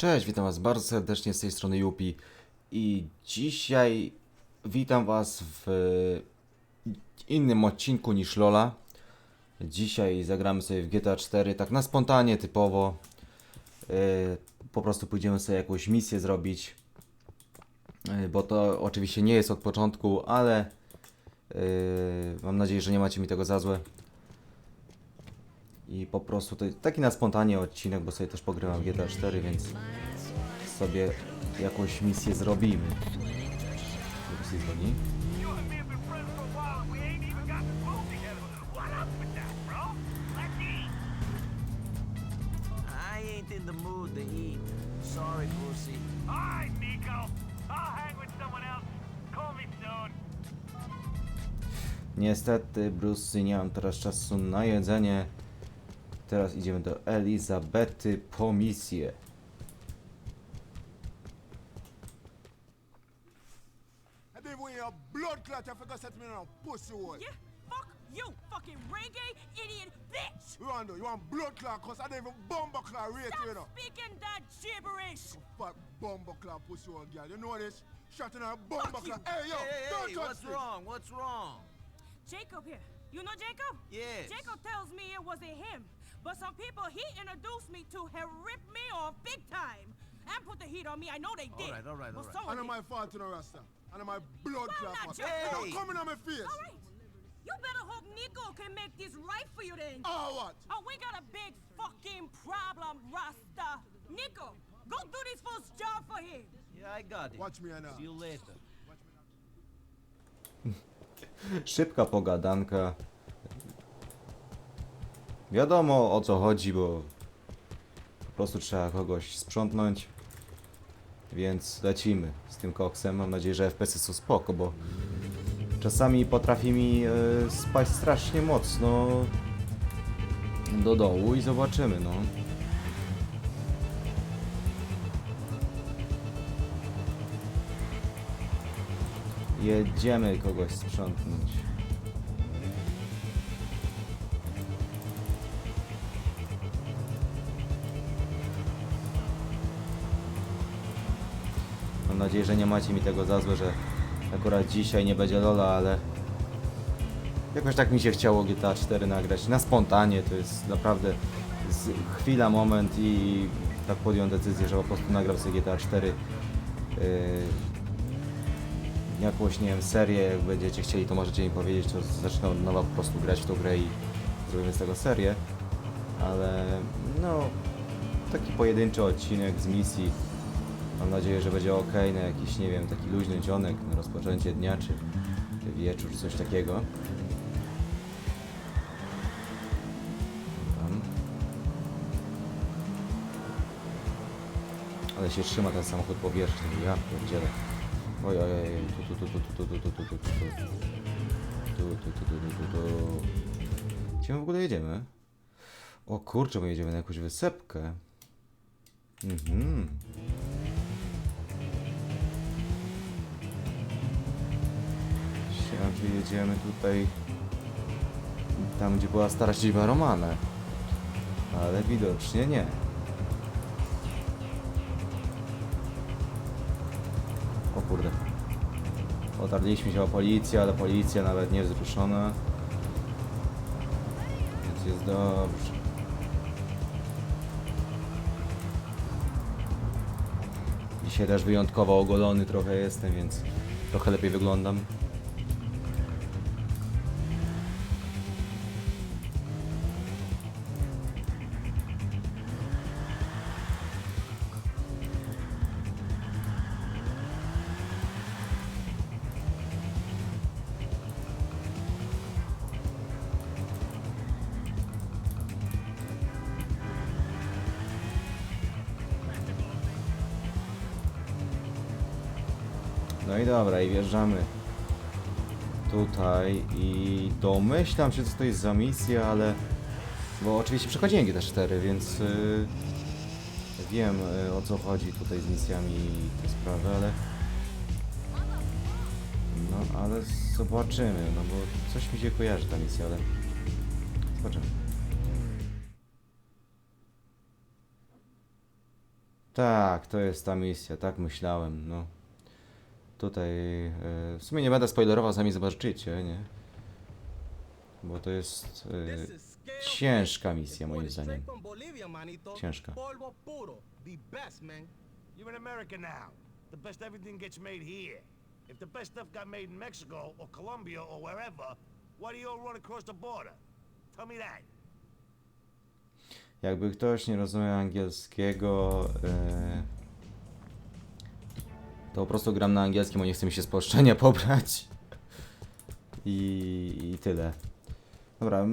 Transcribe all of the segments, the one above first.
Cześć, witam Was bardzo serdecznie z tej strony Jupi i dzisiaj witam Was w innym odcinku niż Lola. Dzisiaj zagramy sobie w GTA 4 tak na spontanie, typowo. Yy, po prostu pójdziemy sobie jakąś misję zrobić, Yy, bo to oczywiście nie jest od początku, ale yy, mam nadzieję, że nie macie mi tego za złe. I po prostu to jest taki na spontanie odcinek, bo sobie też pogrywam GTA 4, więc sobie jakąś misję zrobimy. Misję dzwoni. Brucey. Niestety, Brucey, nie mam teraz czasu na jedzenie. Teraz idziemy do Elizabety po misję. And then when your blood clot, you forgot set me on pussy hole. Yeah, fuck you, fucking reggae idiot bitch! You want do? You want blood clot? Cause I don't even bumper clot rate you, you know. Stop speaking that gibberish! Fuck bumper clot pussy hole, girl. You know this? Shot in you. clot. Hey, yo, hey, hey, don't hey, touch what's me. wrong? What's wrong? Jacob here. You know Jacob? Yes. Jacob tells me it wasn't him, but some people he introduced me to have ripped me off big time and put the heat on me. I know they All did. right, all right, but all right. someone And did. my fault, you know, Rasta. And my blood Well, clot. not Hey, don't come in on my face. All right. You better hope Nico can make this right for you then. Oh, what? Oh, we got a big fucking problem, Rasta. Nico, go do this first job for him. Yeah, I got it. Watch me now. See you later. Szybka pogadanka. Wiadomo o co chodzi, bo po prostu trzeba kogoś sprzątnąć. Więc lecimy z tym koksem. Mam nadzieję, że FPS są spoko, bo czasami potrafi mi e, spaść strasznie mocno do dołu i zobaczymy, no. Jedziemy kogoś sprzątnąć. Nadzieję, że nie macie mi tego za złe, że akurat dzisiaj nie będzie Lola, ale jakoś tak mi się chciało GTA 4 nagrać. Na spontanie to jest naprawdę chwila, moment i tak podjąłem decyzję, że po prostu nagram sobie GTA 4. Yy, jakąś, nie wiem, serię, jak będziecie chcieli, to możecie mi powiedzieć, to zacznę od nowa po prostu grać w tą grę i zrobimy z tego serię. Ale no, taki pojedynczy odcinek z misji. Mam nadzieję, że będzie ok na jakiś, nie wiem, taki luźny dzionek na rozpoczęcie dnia, czy wieczór, coś takiego. Ale się trzyma ten samochód powierzchni, ja pierdzielę. Oj, oj, oj, tu, tu, tu, tu, tu, tu, tu, tu, tu, tu, tu, tu, tu, tu, tu. Gdzie my w ogóle jedziemy? O kurczę, my jedziemy na jakąś wysepkę. Mhm. Myślałem, że jedziemy tutaj tam, gdzie była stara siedziba Romana. Ale widocznie nie. O kurde. Otarliśmy się o policję, ale policja nawet nie wzruszona. Więc jest dobrze. Dzisiaj też wyjątkowo ogolony trochę jestem, więc trochę lepiej wyglądam. No i dobra, i wjeżdżamy tutaj i domyślam się, co to jest za misja, ale... Bo oczywiście przechodziłem GTA 4, więc yy, wiem yy, o co chodzi tutaj z misjami i te sprawy, ale... No, ale zobaczymy, no bo coś mi się kojarzy ta misja, ale... Zobaczymy. Tak, to jest ta misja, tak myślałem, no. Tutaj, e, w sumie nie będę spoilerował, sami zobaczycie, nie? Bo to jest e, ciężka misja, moim zdaniem. Ciężka. You're in America now. The best everything gets made here. If the best stuff got made in Mexico or Colombia or wherever, why do you all run across the border? Tell me that. Jakby ktoś nie rozumiał angielskiego, e, to po prostu gram na angielskim, bo nie chce mi się spolszczenia pobrać. I, I tyle. Dobra,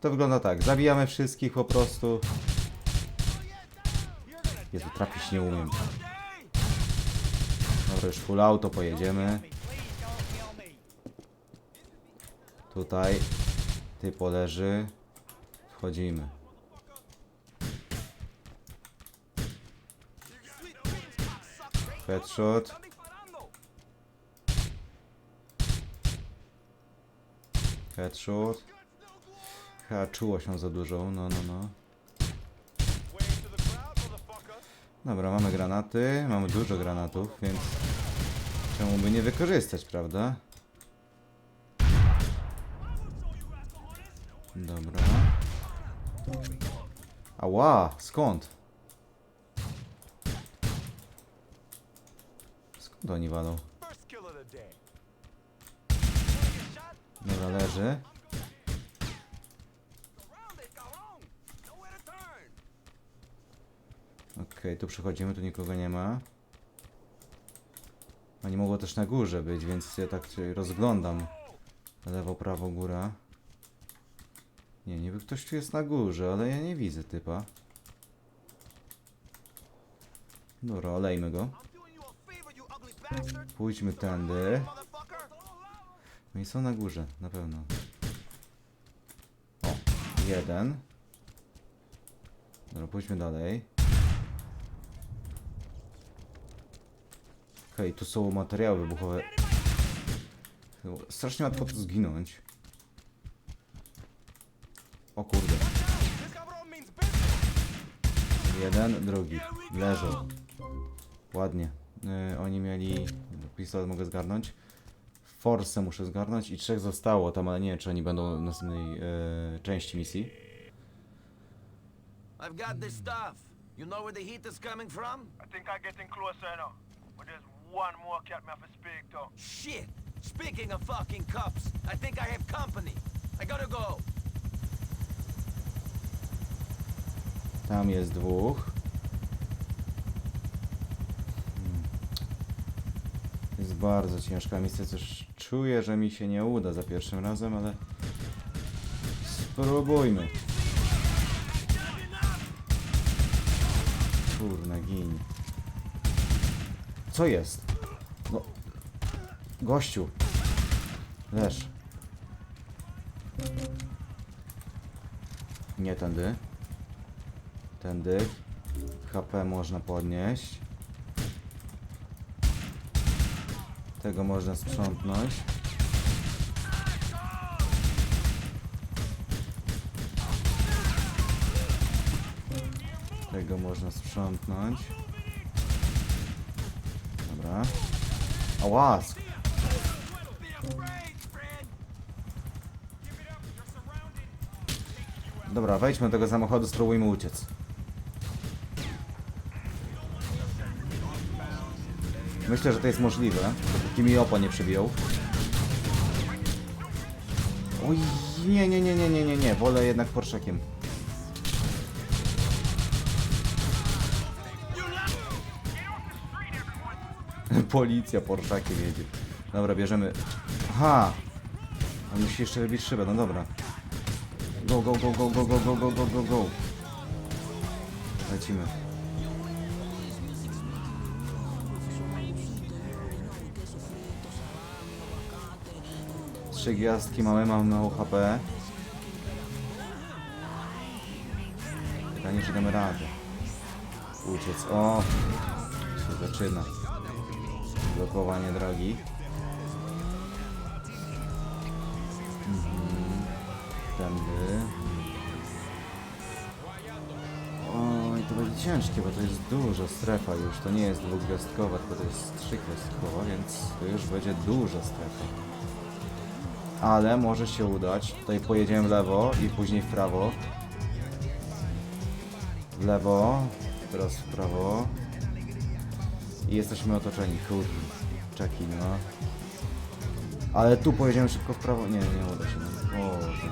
to wygląda tak. Zabijamy wszystkich po prostu. Jezu, trafić nie umiem. Dobra, już full auto pojedziemy. Tutaj. Ty poleży. Wchodzimy. Headshot. Headshot. Chyba czuło się za dużo, no no no. Dobra, mamy granaty, mamy dużo granatów, więc czemu by nie wykorzystać, prawda? Dobra. Ała, skąd? Skąd oni walą? Dobra, leży. Okej, tu przechodzimy, tu nikogo nie ma. Oni mogło też na górze być, więc ja tak rozglądam. Lewo, prawo, góra. Nie, niby ktoś tu jest na górze, ale ja nie widzę typa. Dobra, olejmy go. Pójdźmy tędy. Oni są na górze, na pewno. O, jeden. Dobra, pójdźmy dalej. Okej, tu są materiały wybuchowe. Strasznie łatwo tu zginąć. O kurde. Jeden, drugi. Leżą. Ładnie. Y, oni mieli... Pistolet mogę zgarnąć. Force muszę zgarnąć i trzech zostało tam, ale nie wiem, czy oni będą w następnej e, części misji. I've got this stuff. You know where the heat is coming from? I think I'm getting closer now. But there's one more cat me have to speak to. Shit! Speaking of fucking cups, I think I have company. I gotta go. Tam jest dwóch. Jest bardzo ciężka misja, coś czuję, że mi się nie uda za pierwszym razem, ale spróbujmy. Kurna, gin. Co jest? No. Gościu. Leż. Nie tędy. Tędy. HP można podnieść. Tego można sprzątnąć. Tego można sprzątnąć. Dobra. Ała! sk- Dobra, wejdźmy do tego samochodu, spróbujmy uciec. Myślę, że to jest możliwe, dopóki mi opo nie przybiją. Oj, nie, nie, nie, nie, nie, nie, nie, wolę jednak Porszekiem. Policja Porszakiem jedzie. Dobra, bierzemy. Aha! On musi jeszcze wybić szybę, no dobra. Go, go, go, go, go, go, go, go, go, go, go. Lecimy. Trzy gwiazdki mamy, mam mało HP. Pytanie, czy damy radę. Uciec. O! Się zaczyna. Blokowanie drogi. Mhm. Tędy. Oj, to będzie ciężkie, bo to jest duża strefa już. To nie jest dwugwiazdkowa, tylko to jest trzygwiazdkowa, więc to już będzie duża strefa. Ale może się udać. Tutaj pojedziemy w lewo i później w prawo. W lewo, teraz w prawo. I jesteśmy otoczeni, kurde. Czeki, no. Ale tu pojedziemy szybko w prawo. Nie, nie uda się. No. Boże.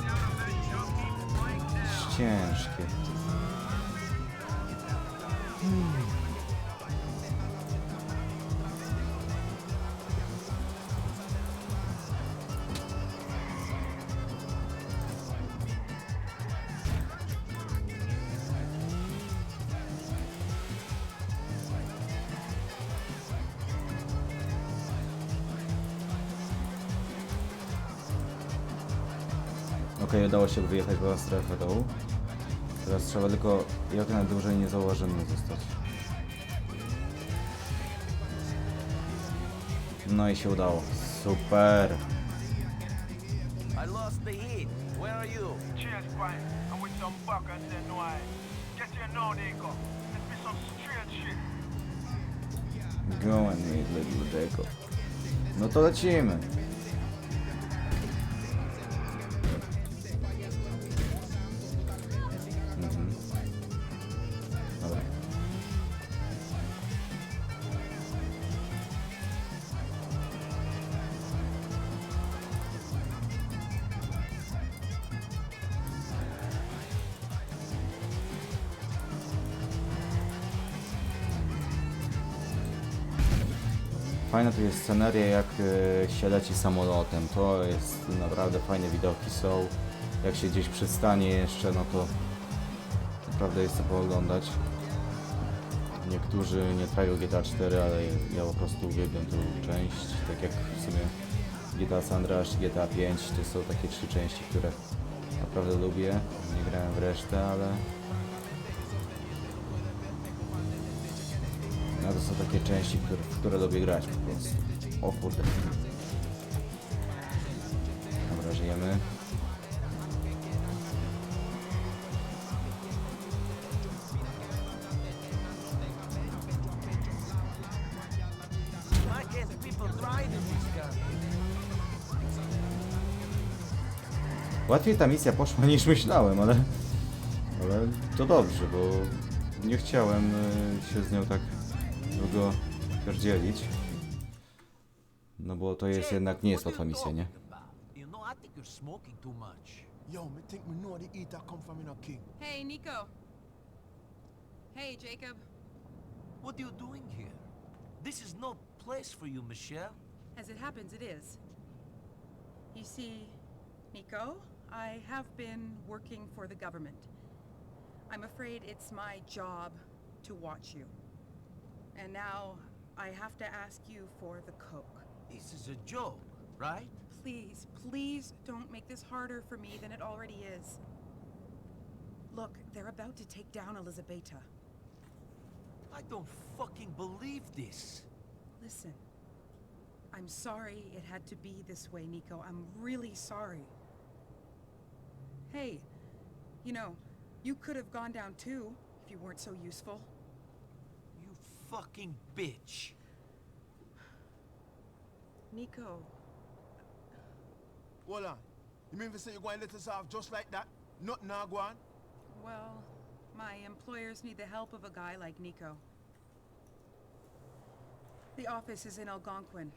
Ciężkie. Okej, udało się wyjechać poza strefę dołu. Teraz trzeba tylko jak najdłużej niezauważonym zostać. No i się udało. Super. I lost the heat. Where are you? Cheers, Brian. I'm with some fuckers that know I get you know they go. This be some strange shit. Go and meet little Jacob. No to lecimy. Fajna tu jest sceneria, jak e, się leci samolotem. To jest naprawdę fajne widoki są. Jak się gdzieś przystanie jeszcze, no to naprawdę jest co pooglądać. Niektórzy nie trają GTA 4, ale ja po prostu uwielbiam tę część. Tak jak w sumie GTA San Andreas GTA 5 to są takie trzy części, które naprawdę lubię. Nie grałem w resztę, ale No to są takie części, które, w które lubię grać po prostu. O kurde. Dobra, żyjemy. Łatwiej ta misja poszła niż myślałem, ale... Ale to dobrze, bo nie chciałem y, się z nią tak długo pierdzielić. No bo to jest jednak, nie jest What łatwa misja, nie? talking about? You know, I think you're smoking too much. Yo, me think me know the eater come from in a king. Hey, Nico. Hey, Jacob. What are you doing here? This is no place for you, Michelle. As it happens, it is. You see, Nico, I have been working for the government. I'm afraid it's my job to watch you. And now I have to ask you for the Coke. This is a joke, right? Please, please don't make this harder for me than it already is. Look, they're about to take down Elizabeta. I don't fucking believe this. Listen, I'm sorry it had to be this way, Nico. I'm really sorry. Hey, you know, you could have gone down too if you weren't so useful. You fucking bitch. Nico, Hold on. You mean to say you're going to let us off just like that? Nothing now go on? well, my employers need the help of a guy like Nico. The office is in Algonquin.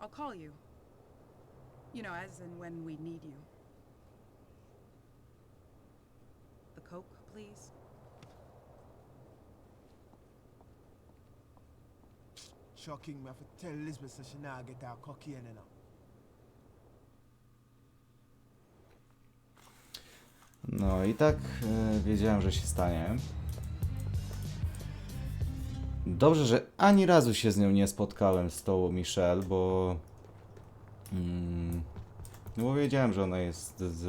I'll call you. You know, as and when we need you. The Coke, please. Have to tell Elizabeth so she now get her her. No i tak e, wiedziałem, że się stanie. Dobrze, że ani razu się z nią nie spotkałem z tą Michelle, bo... Mm, no bo wiedziałem, że ona jest z...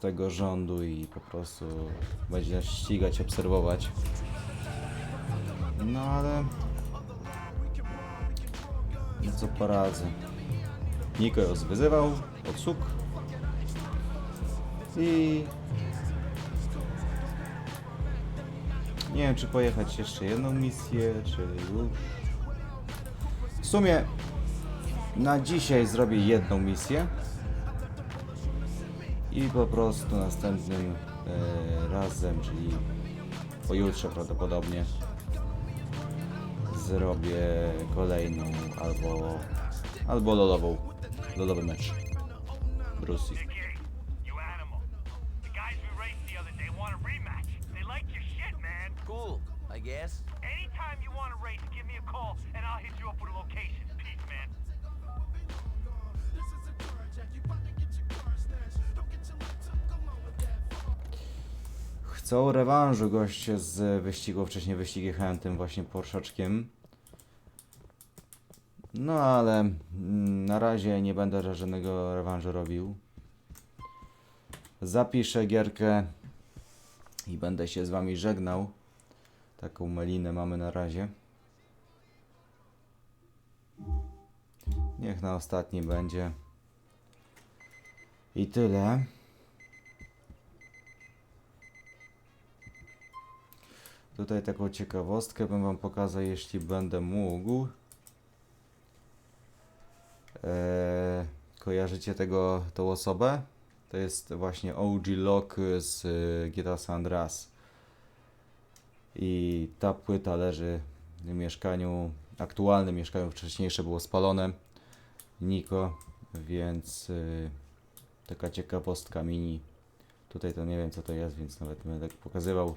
tego rządu i po prostu będzie nas ścigać, obserwować. No ale... No co poradzę. Niko ją zwyzywał, odsuk. I nie wiem, czy pojechać jeszcze jedną misję, czy już. W sumie na dzisiaj zrobię jedną misję i po prostu następnym e, razem, czyli pojutrze prawdopodobnie zrobię kolejną albo albo lodową lodowy mecz Brusi. Cool, I guess. Anytime you want a race, give me a call and I'll hit you up with a location. Chcą rewanżu goście z wyścigu, wcześniej wyścig jechałem tym właśnie Porszaczkiem. No ale mm, na razie nie będę żadnego rewanżu robił. Zapiszę gierkę i będę się z wami żegnał. Taką melinę mamy na razie. Niech na ostatni będzie. I tyle. Tutaj taką ciekawostkę bym wam pokazał, jeśli będę mógł. Eee, kojarzycie tego, tą osobę? To jest właśnie OG Lock z y, GTA San Andreas. I ta płyta leży w mieszkaniu, aktualnym mieszkaniu, wcześniejsze było spalone. Niko, więc y, taka ciekawostka mini. Tutaj to nie wiem co to jest, więc nawet będę pokazywał.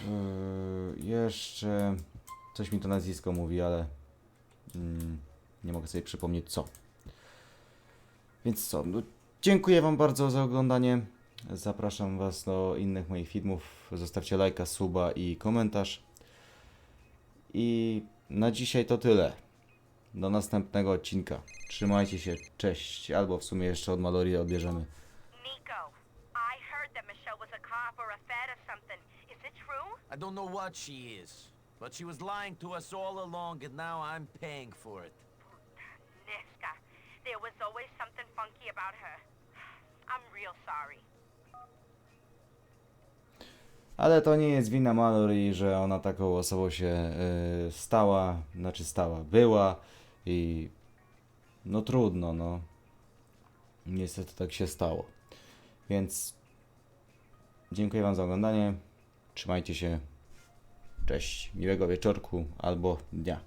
Yy, jeszcze coś mi to nazwisko mówi, ale mm, nie mogę sobie przypomnieć co. Więc co, no, dziękuję Wam bardzo za oglądanie. Zapraszam Was do innych moich filmów. Zostawcie lajka, suba i komentarz. I na dzisiaj to tyle. Do następnego odcinka. Trzymajcie się, cześć. Albo w sumie jeszcze od Malory odbierzemy. Nico, I heard that Michelle was a cop or a fed or something. True? I don't know what she is, but she was lying to us all along, and now I'm paying for it. Niska, there was always something funky about her. I'm real sorry. Ale to nie jest wina Mallory, że ona taką osobą się y, stała, znaczy stała, była i no trudno, no. Niestety tak się stało. Więc dziękuję Wam za oglądanie. Trzymajcie się. Cześć. Miłego wieczorku albo dnia.